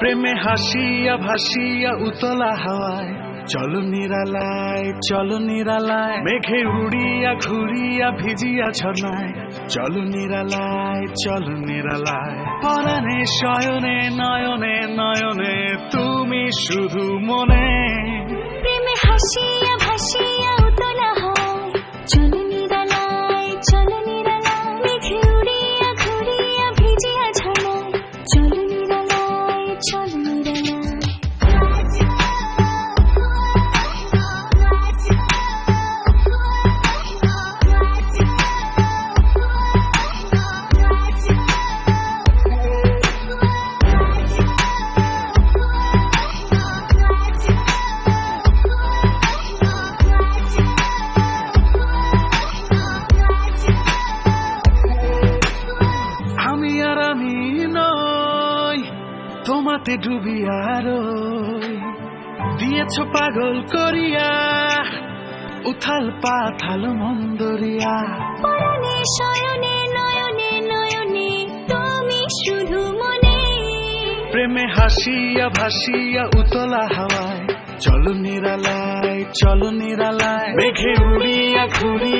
প্রেমে হাসিয়া ভাসিয়া উতলা হাওয়ায়। চলো নিরালায় চলো নিরালায়। মেঘে উড়িয়া ঘুরিয়া ভিজিয়া ঝর্ণায় চলো নিরালায় চলো নিরালায়। পরাণে, শয়নে, নয়নে নয়নে, তুমি শুধু মনে। প্রেমে হাসিয়া ভাসিয়া নিরালায় তোমাতে ডুবিয়া রই দিয়েছ পাগল করিয়া উথাল পাথাল মন্দরিয়া। শয়নে নয়নে নয়নে তুমি শুধু মনে। প্রেমে হাসিয়া ভাসিয়া উতলা হাওয়ায়। চলো নিরালায় চলো নিরালায়। মেঘে উড়িয়া ঘুরি